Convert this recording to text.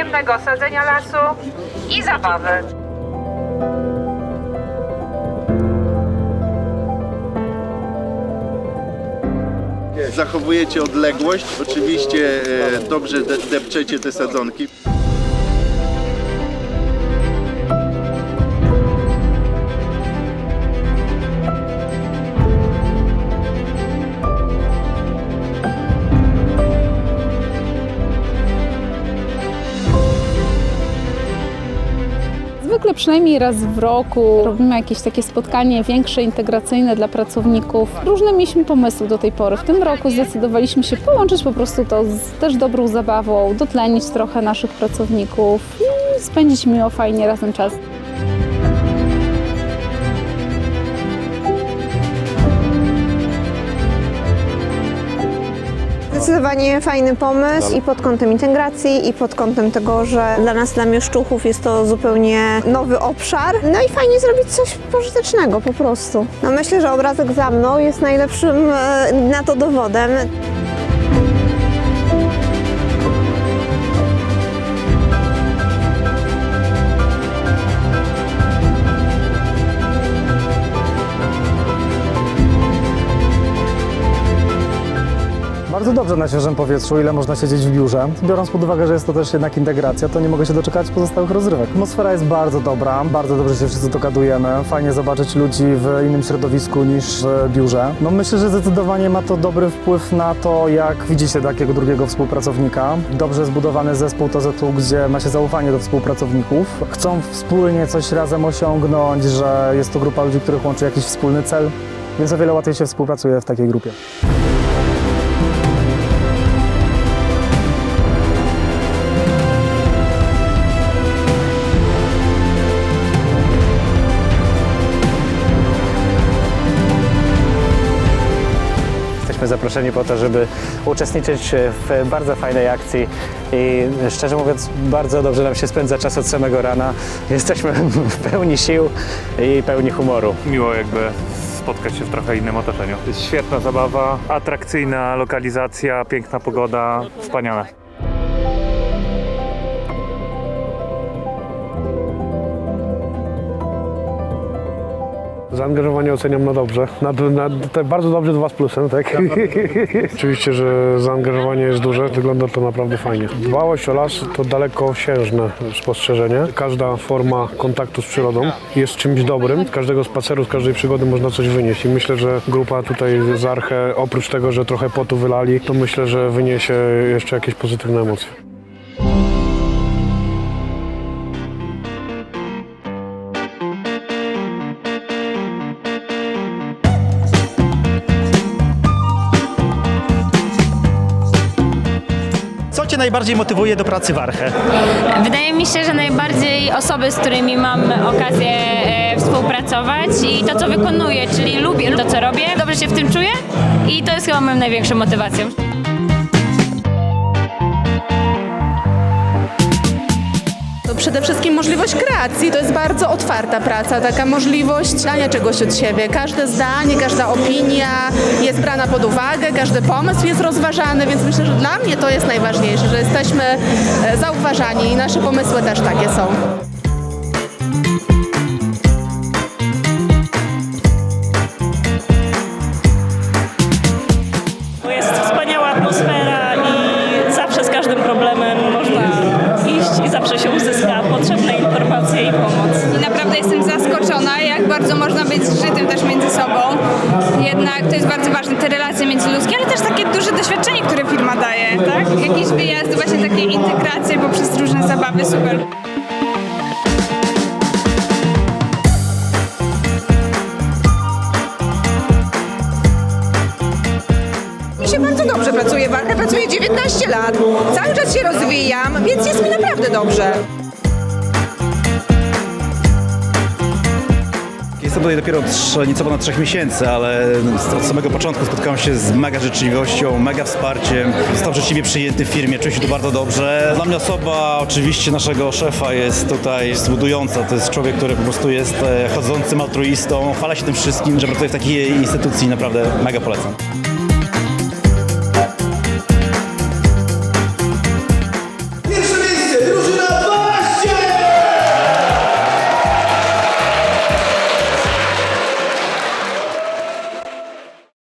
wspólnego sadzenia lasu i zabawy. Zachowujecie odległość, oczywiście e, dobrze de- depczecie te sadzonki. Zwykle przynajmniej raz w roku robimy jakieś takie spotkanie większe, integracyjne dla pracowników. Różne mieliśmy pomysły do tej pory. W tym roku zdecydowaliśmy się połączyć po prostu to z też dobrą zabawą, dotlenić trochę naszych pracowników i spędzić miło, fajnie razem czas. Zdecydowanie fajny pomysł i pod kątem integracji, i pod kątem tego, że dla nas, dla mieszczuchów jest to zupełnie nowy obszar. No i fajnie zrobić coś pożytecznego po prostu. No myślę, że obrazek za mną jest najlepszym e, na to dowodem. Bardzo dobrze na świeżym powietrzu, ile można siedzieć w biurze. Biorąc pod uwagę, że jest to też jednak integracja, to nie mogę się doczekać pozostałych rozrywek. Atmosfera jest bardzo dobra, bardzo dobrze się wszyscy dogadujemy. Fajnie zobaczyć ludzi w innym środowisku niż w biurze. No myślę, że zdecydowanie ma to dobry wpływ na to, jak widzicie takiego drugiego współpracownika. Dobrze zbudowany zespół to zespół, gdzie ma się zaufanie do współpracowników. Chcą wspólnie coś razem osiągnąć, że jest to grupa ludzi, których łączy jakiś wspólny cel, więc o wiele łatwiej się współpracuje w takiej grupie. Zaproszeni po to, żeby uczestniczyć w bardzo fajnej akcji i szczerze mówiąc bardzo dobrze nam się spędza czas od samego rana. Jesteśmy w pełni sił i pełni humoru. miło jakby spotkać się w trochę innym otoczeniu. Świetna zabawa, atrakcyjna lokalizacja, piękna pogoda, wspaniale. Zaangażowanie oceniam na dobrze. Na, na, te bardzo dobrze dwa z plusem, tak? Oczywiście, że zaangażowanie jest duże, wygląda to naprawdę fajnie. Dbałość o las to dalekosiężne spostrzeżenie. Każda forma kontaktu z przyrodą jest czymś dobrym. Z każdego spaceru, z każdej przygody można coś wynieść i myślę, że grupa tutaj z Arche, oprócz tego, że trochę potu wylali, to myślę, że wyniesie jeszcze jakieś pozytywne emocje. Najbardziej motywuje do pracy w Arche? Wydaje mi się, że najbardziej osoby, z którymi mam okazję e, współpracować i to, co wykonuję, czyli lubię to, co robię, dobrze się w tym czuję i to jest chyba moją największą motywacją. Przede wszystkim możliwość kreacji. To jest bardzo otwarta praca, taka możliwość dania czegoś od siebie. Każde zdanie, każda opinia jest brana pod uwagę, każdy pomysł jest rozważany, więc myślę, że dla mnie to jest najważniejsze, że jesteśmy e, zauważani i nasze pomysły też takie są. Jednak to jest bardzo ważne, te relacje międzyludzkie, ale też takie duże doświadczenie, które firma daje, tak? Jakiś wyjazd, właśnie takie integracje poprzez różne zabawy, super. Mi się bardzo dobrze pracuje w pracuję 19 lat. Cały czas się rozwijam, więc jest mi naprawdę dobrze. Jestem tutaj dopiero trz- nieco ponad trzech miesięcy, ale od samego początku spotkałem się z mega życzliwością, mega wsparciem. Zostałem życzliwie przyjęty w firmie, czuję się tu bardzo dobrze. Dla mnie osoba oczywiście naszego szefa jest tutaj zbudująca. To jest człowiek, który po prostu jest e, chodzącym altruistą, chwala się tym wszystkim, że pracuje w takiej instytucji, naprawdę mega polecam.